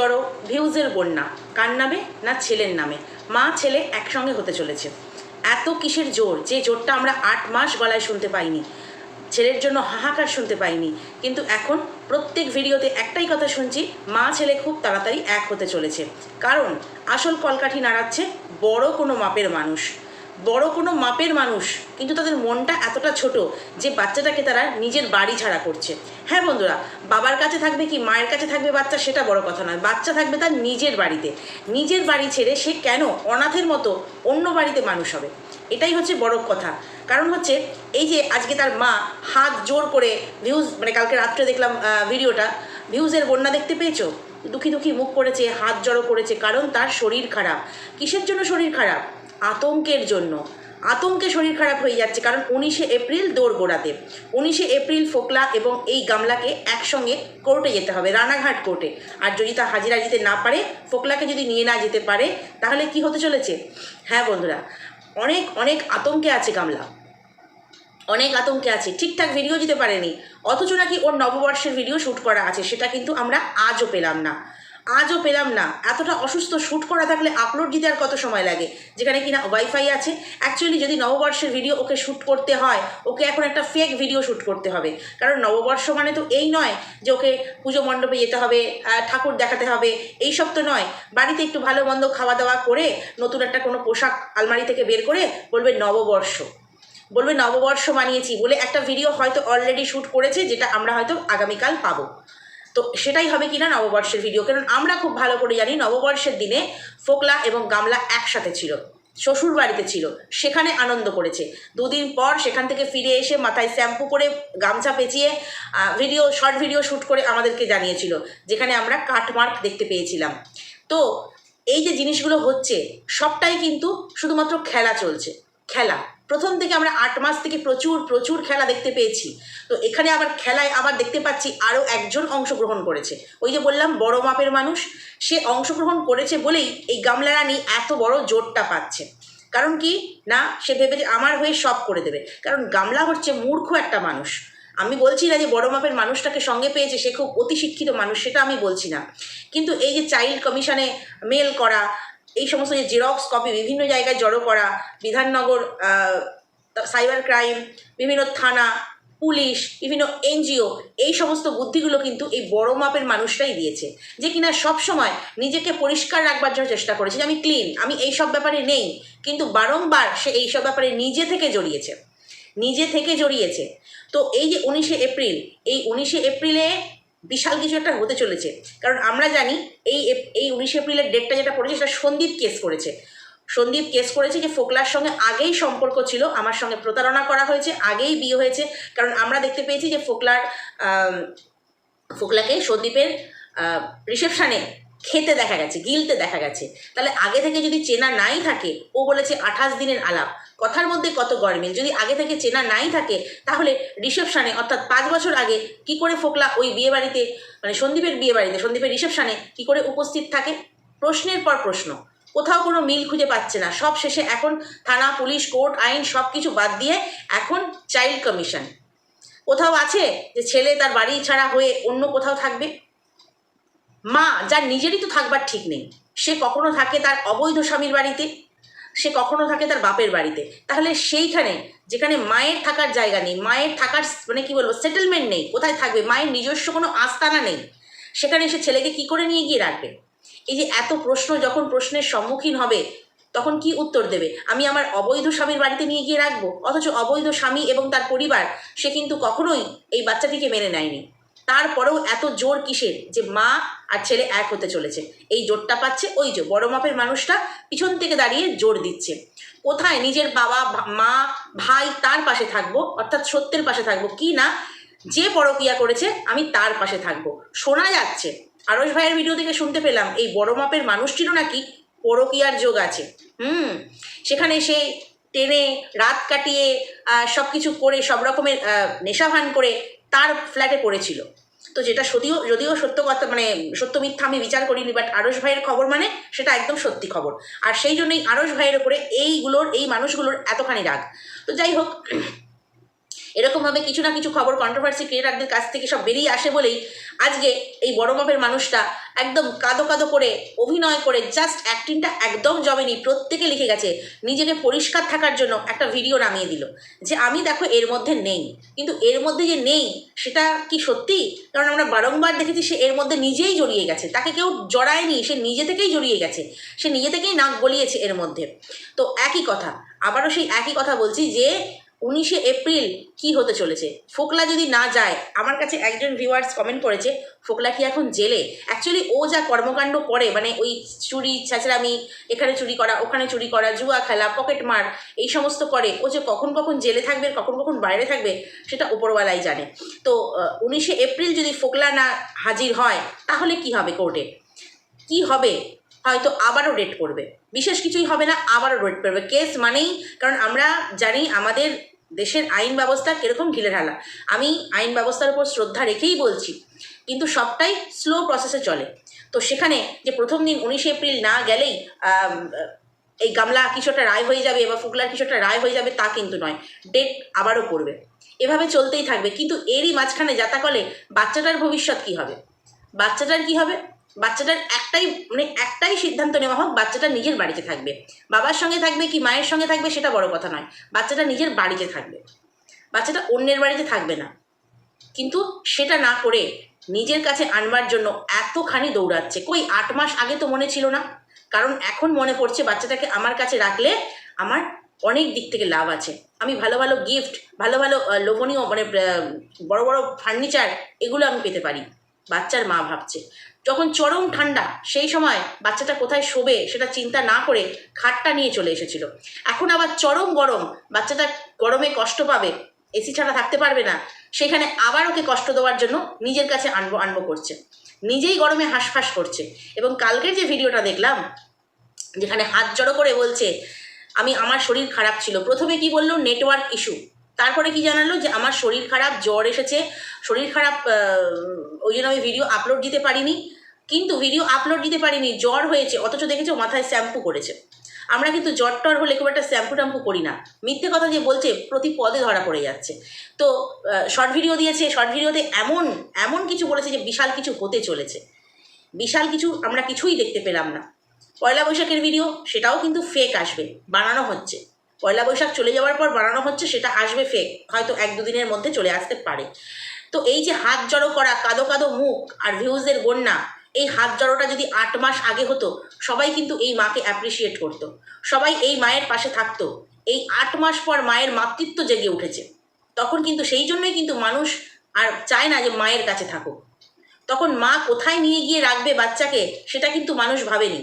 জড়ো, ভিউজের বন্যা। কার নামে? না ছেলের নামে। মা, ছেলে একসঙ্গে হতে চলেছে। এত কিসের জোর? যে জোরটা আমরা আট মাস গলায় শুনতে পাইনি। ছেলের জন্য হাহাকার শুনতে পাইনি। কিন্তু এখন প্রত্যেক ভিডিওতে একটাই কথা শুনছি, মা, ছেলে খুব তাড়াতাড়ি এক হতে চলেছে। কারণ, আসল কলকাঠি নাড়াচ্ছে বড় কোনো মাপের মানুষ। বড় কোনো মাপের মানুষ, কিন্তু তাদের মনটা এতটা ছোট যে বাচ্চাটাকে তারা নিজের বাড়ি ছাড়া করছে। হ্যাঁ বন্ধুরা, বাবার কাছে থাকবে কি মায়ের কাছে থাকবে বাচ্চা সেটা বড় কথা নয়। বাচ্চা থাকবে তার নিজের বাড়িতে। নিজের বাড়ি ছেড়ে সে কেন অনাথের মতো অন্য বাড়িতে মানুষ হবে? এটাই হচ্ছে বড় কথা। কারণ হচ্ছে এই যে আজকে তার মা হাত জোর করে ভিউজ মানে কালকে রাত্রে দেখলাম ভিডিওটা ভিউজের বন্যা দেখতে পেয়েছ? দুঃখী দুঃখী মুখ করেছে, হাত জড়ো করেছে, কারণ তার শরীর খারাপ। কিসের জন্য শরীর খারাপ? আতঙ্কের জন্য। আতঙ্কে শরীর খারাপ হয়ে যাচ্ছে কারণ উনিশে এপ্রিল দৌড় গোড়াতে। উনিশে এপ্রিল ফোকলা এবং এই গামলাকে একসঙ্গে কোর্টে যেতে হবে, রানাঘাট কোর্টে। আর যদি তা হাজিরা দিতে না পারে, ফোকলাকে যদি নিয়ে না যেতে পারে, তাহলে কি হতে চলেছে? হ্যাঁ বন্ধুরা, অনেক অনেক আতঙ্কে আছে গামলা। অনেক আতঙ্কে আছে। ঠিকঠাক ভিডিও দিতে পারেনি। অথচ নাকি ওর নববর্ষের ভিডিও শ্যুট করা আছে, সেটা কিন্তু আমরা আজও পেলাম না। আজও পেলাম না। এতটা অসুস্থ শ্যুট করা থাকলে আপলোড দিতে আর কত সময় লাগে? যেখানে কিনা ওয়াইফাই আছে। অ্যাকচুয়ালি যদি নববর্ষের ভিডিও ওকে শ্যুট করতে হয়, ওকে এখন একটা ফেক ভিডিও শ্যুট করতে হবে। কারণ নববর্ষ মানে তো এই নয় যে ওকে পুজো মণ্ডপে যেতে হবে ঠাকুর দেখাতে হবে। এই সব তো নয়। বাড়িতে একটু ভালো মন্দ খাওয়া দাওয়া করে, নতুন একটা কোনো পোশাক আলমারি থেকে বের করে বলবে নববর্ষ। বলবে নববর্ষ বানিয়েছি বলে একটা ভিডিও হয়তো অলরেডি শ্যুট করেছে, যেটা আমরা হয়তো আগামীকাল পাবো। তো সেটাই হবে কিনা নববর্ষের ভিডিও কারণ আমরা খুব ভালো করে জানি নববর্ষের দিনে ফোকলা এবং গামলা একসাথে ছিল, শ্বশুর বাড়িতে ছিল, সেখানে আনন্দ করেছে। দুদিন পর সেখান থেকে ফিরে এসে মাথায় শ্যাম্পু করে গামছা পেঁচিয়ে ভিডিও শর্ট ভিডিও শ্যুট করে আমাদেরকে জানিয়েছিল, যেখানে আমরা কাটমার্ক দেখতে পেয়েছিলাম। তো এই যে জিনিসগুলো হচ্ছে, সবটাই কিন্তু শুধুমাত্র খেলা চলছে, খেলা। প্রথম থেকে আমরা আট মাস থেকে প্রচুর প্রচুর খেলা দেখতে পেয়েছি। তো এখানে আবার খেলায় আবার দেখতে পাচ্ছি আরও একজন অংশগ্রহণ করেছে। ওই যে বললাম, বড় মাপের মানুষ, সে অংশগ্রহণ করেছে বলেই এই গামলা রানী এত বড় জোরটা পাচ্ছে। কারণ কি? না, সে ভেবে যে আমার হয়ে সব করে দেবে। কারণ গামলা হচ্ছে মূর্খ একটা মানুষ। আমি বলছি না যে বড় মাপের মানুষটাকে সঙ্গে পেয়েছে, সে খুব অতি শিক্ষিত মানুষ, সেটা আমি বলছি না। কিন্তু এই যে চাইল্ড কমিশনে মেল করা এই সমস্ত যে জেরক্স কপি বিভিন্ন জায়গায় জড়ো করা, বিধাননগর সাইবার ক্রাইম বিভিন্ন থানা, পুলিশ, বিভিন্ন এনজিও, এই সমস্ত বুদ্ধিগুলো কিন্তু এই বড় মাপের মানুষরাই দিয়েছে। যে কিনা সব সময় নিজেকে পরিষ্কার রাখবার জন্য চেষ্টা করেছে যে আমি ক্লিন আমি এই সব ব্যাপারে নেই। কিন্তু বারংবার সে এই সব ব্যাপারে নিজে থেকে জড়িয়েছে। নিজে থেকে জড়িয়েছে। তো এই যে উনিশে এপ্রিল, এই উনিশে এপ্রিলে বিশাল কিছু একটা হতে চলেছে। কারণ আমরা জানি এই এই উনিশে এপ্রিলের ডেটটা যেটা পড়েছে সেটা সন্দীপ কেস করেছে। সন্দীপ কেস করেছে যে ফোকলার সঙ্গে আগেই সম্পর্ক ছিল, আমার সঙ্গে প্রতারণা করা হয়েছে, আগেই বিয়ে হয়েছে। কারণ আমরা দেখতে পেয়েছি যে ফোকলার ফোকলাকে সন্দীপের রিসেপশানে খেতে দেখা গেছে, গিলতে দেখা গেছে। তাহলে আগে থেকে যদি চেনা নাই থাকে, ও বলেছে আঠাশ দিনের আলাপ। কথার মধ্যে কত গরমিল। যদি আগে থেকে চেনা নাই থাকে, তাহলে রিসেপশানে, অর্থাৎ পাঁচ বছর আগে কি করে ফোকলা ওই বিয়ে বাড়িতে মানে সন্দীপের বিয়ে বাড়িতে সন্দীপের রিসেপশানে কি করে উপস্থিত থাকে? প্রশ্নের পর প্রশ্ন। কোথাও কোনো মিল খুঁজে পাচ্ছে না। সব শেষে এখন থানা, পুলিশ, কোর্ট, আইন সব কিছু বাদ দিয়ে এখন চাইল্ড কমিশন। কোথাও আছে যে ছেলে তার বাড়ি ছাড়া হয়ে অন্য কোথাও থাকবে? মা, যার নিজেরই তো থাকবার ঠিক নেই। সে কখনো থাকে তার অবৈধ স্বামীর বাড়িতে, সে কখনো থাকে তার বাপের বাড়িতে। তাহলে সেইখানে, যেখানে মায়ের থাকার জায়গা নেই, মায়ের থাকার মানে কি বলব সেটেলমেন্ট নেই, কোথায় থাকবে, মায়ের নিজস্ব কোনো আস্তানা নেই, সেখানে সে ছেলেকে কি করে নিয়ে গিয়ে রাখবে? এই যে এত প্রশ্ন, যখন প্রশ্নের সম্মুখীন হবে, তখন কি উত্তর দেবে? আমি আমার অবৈধ স্বামীর বাড়িতে নিয়ে গিয়ে রাখব? অথচ অবৈধ স্বামী এবং তার পরিবার, সে কিন্তু কখনোই এই বাচ্চাটিকে মেনে নেয়নি। তারপরেও এত জোর কিসের যে মা আর ছেলে এক হতে চলেছে। এই জোরটা পাচ্ছে ওই যে বড় মাপের মানুষটা পিছন থেকে দাঁড়িয়ে জোর দিচ্ছে। কোথায় নিজের বাবা, মা, ভাই তার পাশে থাকব? অর্থাৎ সত্যের পাশে থাকব কি না? যে পরকিয়া করেছে, আমি তার পাশে থাকব। শোনা যাচ্ছে। আরস ভাইয়ের ভিডিও থেকে শুনতে পেলাম, এই বড় মাপের মানুষটিরও নাকি পরকিয়ার যোগ আছে। হুম, সেখানে সে টেনে, রাত কাটিয়ে সব কিছু করে, সব রকমের নেশাভান করে তার ফ্ল্যাটে পড়েছিল। তো যেটা সত্যিও, যদিও সত্য কথা মানে সত্য মিথ্যা আমি বিচার করিনি বাট আরস ভাইয়ের খবর মানে সেটা একদম সত্যি খবর। আর সেই জন্যই আরস ভাইয়ের ওপরে এইগুলোর, এই মানুষগুলোর এতখানি রাগ। তো যাই হোক এরকমভাবে কিছু না কিছু খবর কন্ট্রোভার্সি ক্রিয়েটারদের কাছ থেকে সব বেরিয়ে আসে বলেই আজকে এই বড় মাপের মানুষটা একদম কাদো কাদো করে অভিনয় করে জাস্ট অ্যাক্টিংটা একদম জমেনি প্রত্যেকে লিখে গেছে, নিজেকে পরিষ্কার থাকার জন্য একটা ভিডিও নামিয়ে দিল। যে আমি দেখো এর মধ্যে নেই, কিন্তু এর মধ্যে যে নেই সেটা কি সত্যি? কারণ আমরা বারংবার দেখেছি সে এর মধ্যে নিজেই জড়িয়ে গেছে, তাকে কেউ জড়ায়নি, সে নিজে থেকেই জড়িয়ে গেছে, সে নিজে থেকেই নাক গলিয়েছে এর মধ্যে। তো একই কথা, আবারও সেই একই কথা বলছি যে উনিশে এপ্রিল কি হতে চলেছে? ফোকলা যদি না যায়, আমার কাছে একজন ভিউয়ার্স কমেন্ট করেছে, ফোকলা কি এখন জেলে? অ্যাকচুয়ালি ও যা কর্মকাণ্ড করে মানে ওই চুরি, ছাঁচড়ামি, এখানে চুরি করা, ওখানে চুরি করা, জুয়া খেলা পকেট মার, এই সমস্ত করে, ও যে কখন কখন জেলে থাকবে, কখন কখন বাইরে থাকবে, সেটা উপরওয়ালাই জানে। তো উনিশে এপ্রিল যদি ফোকলা না হাজির হয়, তাহলে কি হবে কোর্টে কি হবে? হয়তো আবারও ডেট করবে। বিশেষ কিছুই হবে না, আবারও ডেট করবে। কেস মানেই, কারণ আমরা জানি আমাদের দেশের আইন ব্যবস্থা কীরকম ঢিলে ঢালা। আমি আইন ব্যবস্থার উপর শ্রদ্ধা রেখেই বলছি, কিন্তু সবটাই স্লো প্রসেসে চলে। তো সেখানে যে প্রথম দিন উনিশে এপ্রিল না গেলেই এই গামলা কিছুটা রায় হয়ে যাবে বা ফুকলার কিছুটা রায় হয়ে যাবে তা কিন্তু নয়। ডেট আবারও পড়বে। এভাবে চলতেই থাকবে, কিন্তু এরই মাঝখানে যাতাকলে বাচ্চাটার ভবিষ্যৎ কী হবে? বাচ্চাটার কি হবে? বাচ্চাটার একটাই মানে একটাই সিদ্ধান্ত নেওয়া হোক, বাচ্চাটা নিজের বাড়িতে থাকবে। বাবার সঙ্গে থাকবে কি মায়ের সঙ্গে থাকবে সেটা বড় কথা নয়। বাচ্চাটা নিজের বাড়িতে থাকবে। বাচ্চাটা অন্যের বাড়িতে থাকবে না। কিন্তু সেটা না করে নিজের কাছে আনবার জন্য এতখানি দৌড়াচ্ছে। কই, আট মাস আগে তো মনে ছিল না? কারণ এখন মনে পড়ছে বাচ্চাটাকে আমার কাছে রাখলে আমার অনেক দিক থেকে লাভ আছে। আমি ভালো ভালো গিফট ভালো ভালো লোভনীয় মানে বড় বড় ফার্নিচার এগুলো আমি পেতে পারি। বাচ্চার মা ভাবছে। যখন চরম ঠান্ডা, সেই সময় বাচ্চাটা কোথায় শোবে সেটা চিন্তা না করে খাটটা নিয়ে চলে এসেছিল। এখন আবার চরম গরম, বাচ্চাটা গরমে কষ্ট পাবে, এসি ছাড়া থাকতে পারবে না, সেখানে আবার ওকে কষ্ট দেওয়ার জন্য নিজের কাছে আনব আনব করছে। নিজেই গরমে হাঁসফাঁস করছে। এবং কালকের যে ভিডিওটা দেখলাম, যেখানে হাত জড়ো করে বলছে, আমি, আমার শরীর খারাপ ছিল। প্রথমে কি বলল? নেটওয়ার্ক ইস্যু তারপরে কি জানালো যে আমার শরীর খারাপ, জ্বর এসেছে। শরীর খারাপ ওই জন্য আমি ভিডিও আপলোড দিতে পারিনি। কিন্তু ভিডিও আপলোড দিতে পারিনি, জ্বর হয়েছে, অথচ দেখেছ মাথায় শ্যাম্পু করেছে। আমরা কিন্তু জ্বর টর হলে খুব একটা শ্যাম্পু ট্যাম্পু করি না। মিথ্যে কথা যে বলছে, প্রতি পদে ধরা পড়ে যাচ্ছে। তো শর্ট ভিডিও দিয়েছে শর্ট ভিডিওতে এমন এমন কিছু বলেছে যে বিশাল কিছু হতে চলেছে। বিশাল কিছু আমরা কিছুই দেখতে পেলাম না। পয়লা বৈশাখের ভিডিও সেটাও কিন্তু ফেক আসবে, বানানো হচ্ছে। পয়লা বৈশাখ চলে যাওয়ার পর বানানো হচ্ছে, সেটা আসবে ফেক হয়তো এক দুদিনের মধ্যে চলে আসতে পারে। তো এই যে হাত জড়ো করা, কাদো কাদো মুখ আর ভিউজের বন্যা, এই হাত জড়োটা যদি আট মাস আগে হতো, সবাই কিন্তু এই মাকে অ্যাপ্রিসিয়েট করতো। সবাই এই মায়ের পাশে থাকতো। এই আট মাস পর মায়ের মাতৃত্ব জেগে উঠেছে। তখন কিন্তু সেই জন্যই কিন্তু মানুষ আর চায় না যে মায়ের কাছে থাকুক। তখন মা কোথায় নিয়ে গিয়ে রাখবে বাচ্চাকে, সেটা কিন্তু মানুষ ভাবেনি।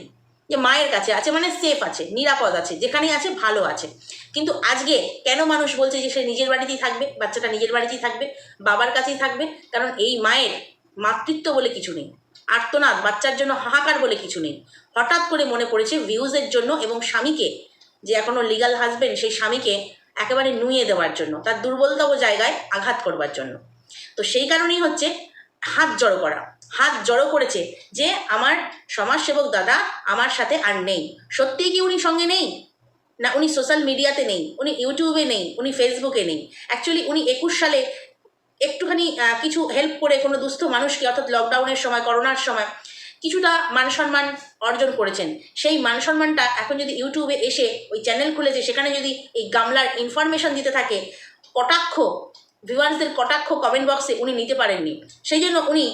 যে মায়ের কাছে আছে মানে সেফ আছে, নিরাপদ আছে, যেখানেই আছে ভালো আছে। কিন্তু আজকে কেন মানুষ বলছে যে সে নিজের বাড়িতেই থাকবে, বাচ্চাটা নিজের বাড়িতেই থাকবে, বাবার কাছেই থাকবে? কারণ এই মায়ের মাতৃত্ব বলে কিছু নেই, আর্তনাদ, বাচ্চার জন্য হাহাকার বলে কিছু নেই। হঠাৎ করে মনে পড়েছে ভিউজের জন্য এবং স্বামীকে, যে এখনও লিগাল হাজবেন্ড সেই স্বামীকে একেবারে নুয়ে দেওয়ার জন্য, তার দুর্বলতম জায়গায় আঘাত করবার জন্য। তো সেই কারণেই হচ্ছে হাত জড়ো করা। হাত জড়ো করেছে যে আমার সমাজসেবক দাদা আমার সাথে আর নেই। সত্যিই কি উনি সঙ্গে নেই? না, উনি সোশ্যাল মিডিয়াতে নেই, উনি ইউটিউবে নেই, উনি ফেসবুকে নেই। অ্যাকচুয়ালি উনি একুশ সালে একটুখানি কিছু হেল্প করে কোনো দুস্থ মানুষকে, অর্থাৎ লকডাউনের সময় করোনার সময়, কিছুটা মান সম্মান অর্জন করেছেন। সেই মান সম্মানটা এখন যদি ইউটিউবে এসে, ওই চ্যানেল খুলেছে, সেখানে যদি এই গামলার ইনফরমেশন দিতে থাকে, কটাক্ষ ভিউয়ার্সদের কটাক্ষ কমেন্ট বক্সে উনি নিতে পারেননি। সেই জন্য উনি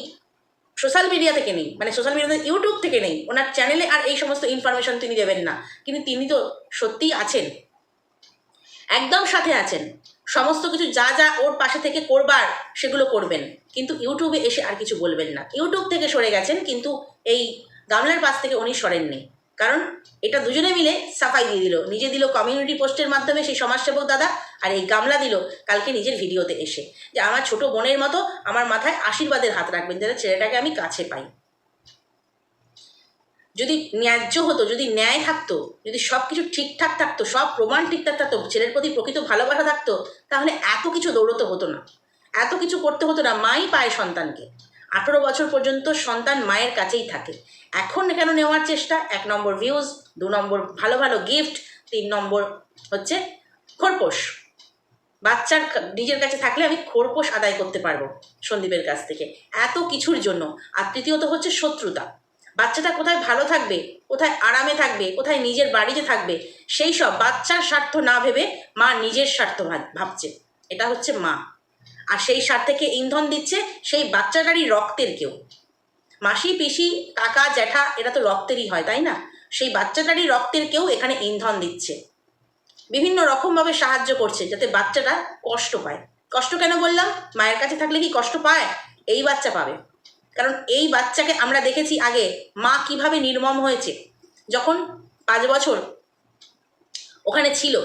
সোশ্যাল মিডিয়া থেকে নেই মানে সোশ্যাল মিডিয়াতে ইউটিউব থেকে নেই, ওনার চ্যানেলে আর এই সমস্ত ইনফরমেশন তিনি দেবেন না। কিন্তু তিনি তো সত্যিই আছেন, একদম সাথে আছেন। সমস্ত কিছু যা যা ওর পাশে থেকে করবার, সেগুলো করবেন। কিন্তু ইউটিউবে এসে আর কিছু বলবেন না। ইউটিউব থেকে সরে গেছেন, কিন্তু এই গামলার পাশ থেকে উনি সরেননি। কারণ এটা দুজনে মিলে সাফাই দিয়ে দিল। নিজে দিল কমিউনিটি পোস্টের মাধ্যমে সেই সমাজসেবক দাদা, আর এই গামলা দিল কালকে নিজের ভিডিওতে এসে। যে আমার ছোট বোনের মতো আমার মাথায় আশীর্বাদের হাত রাখবেন যাতে ছেলেটাকে আমি কাছে পাই। যদি ন্যায্য হতো, যদি ন্যায় থাকতো, যদি সব কিছু ঠিকঠাক থাকতো, সব প্রমাণ ঠিকঠাক থাকতো, ছেলের প্রতি প্রকৃত ভালোবাসা থাকতো, তাহলে এত কিছু দৌড়তে হতো না। এত কিছু করতে হতো না মাই পায় সন্তানকে। আঠেরো বছর পর্যন্ত সন্তান মায়ের কাছেই থাকে। এখন কেন নেওয়ার চেষ্টা? এক নম্বর ভিউজ দু নম্বর ভালো ভালো গিফট তিন নম্বর হচ্ছে খরপোশ। বাচ্চার নিজের কাছে থাকলে আমি খোরপোশ আদায় করতে পারব সন্দীপের কাছ থেকে। এত কিছুর জন্য। আর তৃতীয়ত হচ্ছে শত্রুতা। বাচ্চাটা কোথায় ভালো থাকবে? কোথায় আরামে থাকবে? কোথায় নিজের বাড়িতে থাকবে? সেই সব বাচ্চার স্বার্থ না ভেবে মা নিজের স্বার্থ ভাব- ভাবছে। এটা হচ্ছে মা। আর সেই সার থেকে ইন্ধন দিচ্ছে সেই বাচ্চাটারই রক্তের কেউ। মাসি, পিসি, কাকা, জ্যাঠা, এরা তো রক্তেরই হয়, তাই না? সেই বাচ্চাটারই রক্তের কেউ এখানে ইন্ধন দিচ্ছে। বিভিন্ন রকমভাবে সাহায্য করছে যাতে বাচ্চাটা কষ্ট পায়। কষ্ট কেন বললাম? মায়ের কাছে থাকলে কি কষ্ট পায়? এই বাচ্চা পাবে। কারণ এই বাচ্চাকে আমরা দেখেছি আগে মা কীভাবে নির্মম হয়েছে। যখন পাঁচ বছর ওখানে ছিল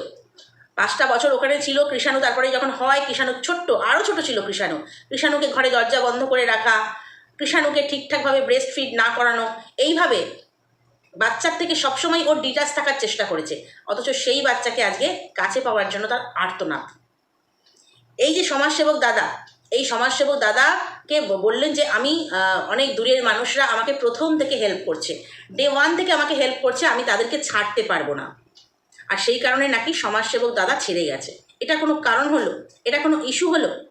পাঁচটা বছর ওখানে ছিল কৃষাণু তারপরে যখন হয় কৃষাণু ছোট্ট আরও ছোট ছিল কৃষাণু। কৃষাণুকে ঘরে দরজা বন্ধ করে রাখা, কৃষাণুকে ঠিকঠাকভাবে ব্রেস্ট ফিড না করানো, এইভাবে বাচ্চার থেকে সবসময় ওর ডিটাচ থাকার চেষ্টা করেছে। অথচ সেই বাচ্চাকে আজকে কাছে পাওয়ার জন্য তার আর্তনাদ। এই যে সমাজসেবক দাদা, এই সমাজসেবক দাদাকে বললেন যে, আমি অনেক দূরের মানুষরা আমাকে প্রথম থেকে হেল্প করছে। ডে ওয়ান থেকে আমাকে হেল্প করছে, আমি তাদেরকে ছাড়তে পারব না। আর সেই কারণে নাকি সমাজসেবক দাদা ছেড়ে গেছে। এটা কোনো কারণ হলো? এটা কোনো ইস্যু হলো?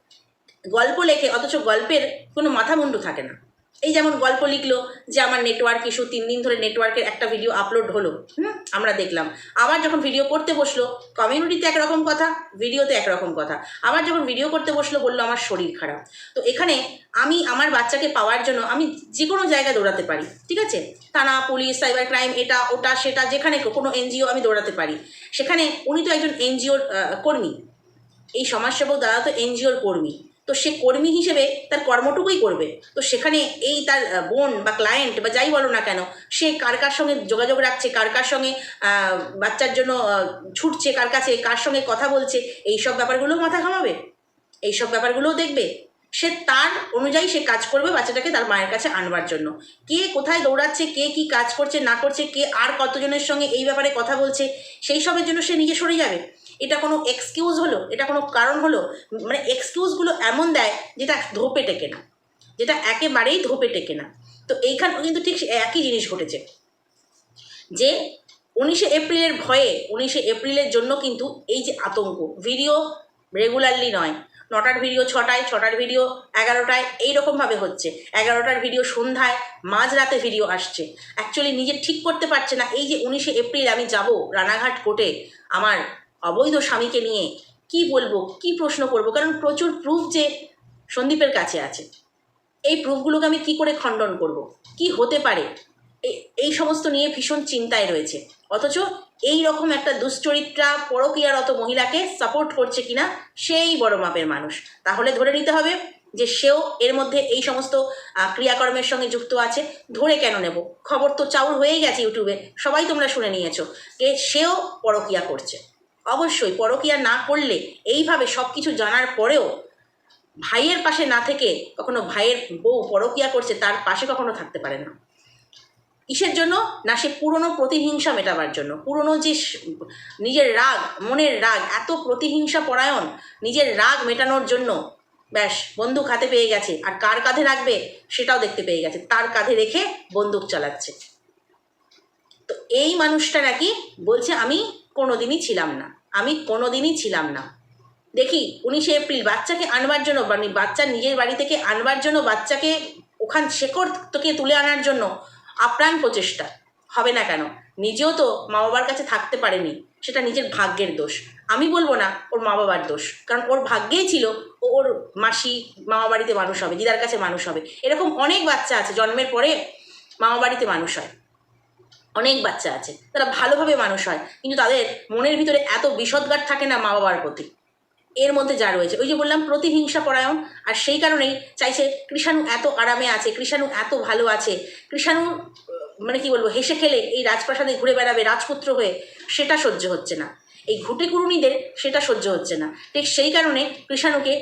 গল্প লেখে, অথচ গল্পের কোনো মাথা মুন্ডু থাকে না। এই যেমন গল্প লিখলো যে আমার নেটওয়ার্ক ইস্যু তিন দিন ধরে নেটওয়ার্কের একটা ভিডিও আপলোড হলো, হুম, আমরা দেখলাম। আবার যখন ভিডিও করতে বসল কমিউনিটিতে একরকম কথা ভিডিওতে একরকম কথা। আবার যখন ভিডিও করতে বসল, বলল আমার শরীর খারাপ। তো এখানে আমি আমার বাচ্চাকে পাওয়ার জন্য আমি যে কোনো জায়গায় দৌড়াতে পারি, ঠিক আছে? থানা, পুলিশ সাইবার ক্রাইম এটা, ওটা, সেটা, যেখানে কোনো এনজিও আমি দৌড়াতে পারি। সেখানে উনি তো একজন এনজিওর কর্মী। এই সমাজসেবক দাদা তো এনজিওর কর্মী। তো সে কর্মী হিসেবে তার কর্মটুকুই করবে। তো সেখানে এই তার বোন বা ক্লায়েন্ট বা যাই বলো না কেন, সে কার কার সঙ্গে যোগাযোগ রাখছে, কার কার সঙ্গে বাচ্চার জন্য ছুটছে, কার কাছে, কার সঙ্গে কথা বলছে এই সব ব্যাপারগুলো মাথা ঘামাবে। এইসব ব্যাপারগুলোও দেখবে। সে তার অনুযায়ী সে কাজ করবে বাচ্চাটাকে তার মায়ের কাছে আনবার জন্য। কে কোথায় দৌড়াচ্ছে, কে কি কাজ করছে, না করছে, কে আর কতজনের সঙ্গে এই ব্যাপারে কথা বলছে, সেই সবের জন্য সে নিজে সরে যাবে। এটা কোনো এক্সকিউজ হলো? এটা কোনো কারণ হলো? মানে এক্সকিউজগুলো এমন দেয় যেটা ধোপে টেকে না। যেটা একেবারেই ধোপে টেকে না। তো এইখানেও কিন্তু ঠিক একই জিনিস ঘটেছে। যে উনিশে এপ্রিলের ভয়ে, উনিশে এপ্রিলের জন্য কিন্তু এই যে আতঙ্ক ভিডিও রেগুলারলি নয়। নটার ভিডিও ছটায়, ছটার ভিডিও এগারোটায়, এইরকমভাবে হচ্ছে। এগারোটার ভিডিও সন্ধ্যায়, মাঝরাতে ভিডিও আসছে। অ্যাকচুয়ালি নিজে ঠিক করতে পারছে না। এই যে উনিশে এপ্রিল আমি যাব রানাঘাট কোর্টে আমার অবৈধ স্বামীকে নিয়ে, কি বলব, কি প্রশ্ন করব? কারণ প্রচুর প্রুফ যে সন্দীপের কাছে আছে। এই প্রুফগুলোকে আমি কি করে খণ্ডন করব? কি হতে পারে? এই সমস্ত নিয়ে ভীষণ চিন্তায় রয়েছে। অথচ এই রকম একটা দুশ্চরিত্রা পরকীয়ারত মহিলাকে সাপোর্ট করছে কিনা, সেই বড় মাপের মানুষ। তাহলে ধরে নিতে হবে যে সেও এর মধ্যে এই সমস্ত ক্রিয়াকর্মের সঙ্গে যুক্ত আছে। ধরে কেন নেব? খবর তো চাউল হয়েই গেছে ইউটিউবে। সবাই তোমরা শুনে নিয়েছো যে সেও পরকীয়া করছে। অবশ্যই পরকীয়া না করলে এইভাবে সব কিছু জানার পরেও ভাইয়ের পাশে না থেকে কখনো ভাইয়ের বউ পরকীয়া করছে, তার পাশে কখনো থাকতে পারে না। কিসের জন্য না, সে পুরনো প্রতিহিংসা মেটাবার জন্য। পুরনো যে নিজের রাগ, মনের রাগ, এত প্রতিহিংসা পরায়ণ, নিজের রাগ মেটানোর জন্য, ব্যাস, বন্দুক হাতে পেয়ে গেছে। আর কার কাঁধে রাখবে, সেটাও দেখতে পেয়ে গেছে। তার কাঁধে রেখে বন্দুক চালাচ্ছে। তো এই মানুষটা নাকি বলছে, আমি কোনোদিনই ছিলাম না। আমি কোনোদিনই ছিলাম না। দেখি, উনিশে এপ্রিল, বাচ্চাকে আনবার জন্য মানে বাচ্চা নিজের বাড়ি থেকে আনবার জন্য, বাচ্চাকে ওখান শেকড় তোকে তুলে আনার জন্য আপ্রাণ প্রচেষ্টা। হবে না কেন? নিজেও তো মা বাবার কাছে থাকতে পারেনি। সেটা নিজের ভাগ্যের দোষ। আমি বলব না ওর মা বাবার দোষ। কারণ ওর ভাগ্যেই ছিল ওর মাসি মামা বাড়িতে মানুষ হবে, দিদার কাছে মানুষ হবে। এরকম অনেক বাচ্চা আছে, জন্মের পরে মামা বাড়িতে মানুষ হয়। অনেক বাচ্চা আছে, তারা ভালোভাবে মানুষ হয়। কিন্তু তাদের মনের ভিতরে এত বিষদগার থাকে না মা বাবার প্রতি। এর মধ্যে যা রয়েছে। ওই যে বললাম, প্রতিহিংসা পরায়ণ। আর সেই কারণেই চাইছে, কৃষাণু এত আরামে আছে, কৃষাণু এত ভালো আছে, কৃষাণু মানে কি বলব, হেসে খেলে এই রাজপ্রাসাদে ঘুরে বেড়াবে রাজপুত্র হয়ে, সেটা সহ্য হচ্ছে না। এই ঘুটে কুড়ুনিদের সেটা সহ্য হচ্ছে না। ঠিক সেই কারণে কৃষাণুকে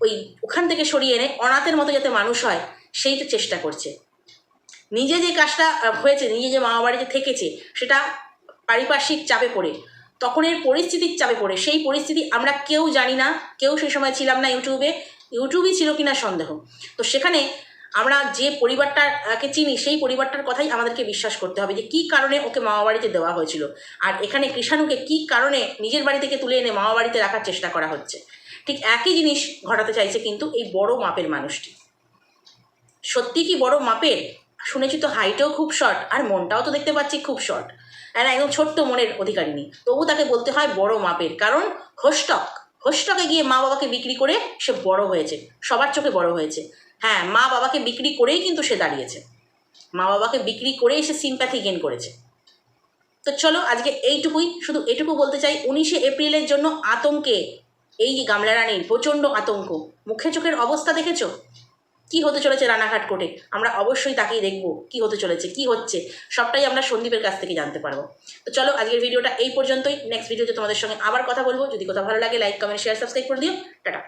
ওই ওখান থেকে সরিয়ে এনে অনাথের মতো যাতে মানুষ হয় সেইটা চেষ্টা করছে। নিজে যে কাজটা হয়েছে, নিজে যে মামা বাড়িতে থেকেছে, সেটা পারিপার্শ্বিক চাপে পড়ে। তখন এর পরিস্থিতির চাপে পড়ে। সেই পরিস্থিতি আমরা কেউ জানি না, কেউ সেই সময় ছিলাম না ইউটিউবে ইউটিউবই ছিল কিনা সন্দেহ। তো সেখানে আমরা যে পরিবারটাকে চিনি, সেই পরিবারটার কথাই আমাদেরকে বিশ্বাস করতে হবে যে কী কারণে ওকে মামা বাড়িতে দেওয়া হয়েছিল। আর এখানে কৃষাণুকে কী কারণে নিজের বাড়ি থেকে তুলে এনে মামা বাড়িতে রাখার চেষ্টা করা হচ্ছে। ঠিক একই জিনিস ঘটাতে চাইছে কিন্তু এই বড় মাপের মানুষটি। সত্যি কি বড় মাপের? শুনেছি তো হাইটও খুব শর্ট আর মনটাও তো দেখতে পাচ্ছি খুব শর্ট আর একদম ছোট্ট মনের অধিকারিণী। তবু তাকে বলতে হয় বড় মাপের, কারণ হোস্টক হোস্টকে গিয়ে মা বাবাকে বিক্রি করে সে বড় হয়েছে, সবার চোখে বড় হয়েছে। হ্যাঁ মা বাবাকে বিক্রি করেই কিন্তু সে দাঁড়িয়েছে। মা বাবাকে বিক্রি করেই সে সিম্প্যাথি গেন করেছে। তো চলো, আজকে এইটুকুই, শুধু এটুকু বলতে চাই, উনিশে এপ্রিলের জন্য আতঙ্কে, এই গামলা রানীর প্রচণ্ড আতঙ্ক, মুখে চোখের অবস্থা দেখেছ? কি হতে চলেছে রানাঘাট কোর্টে? আমরা অবশ্যই তাকেই দেখব, কি হতে চলেছে, কি হচ্ছে? সবটাই আমরা সন্দীপের কাছ থেকে জানতে পারব। তো চলো, আজকের ভিডিওটা এই পর্যন্তই। নেক্সট ভিডিওতে তোমাদের সঙ্গে আবার কথা বলব। যদি কথা ভালো লাগে লাইক কমেন্ট শেয়ার সাবস্ক্রাইব করে দিও। টাটা।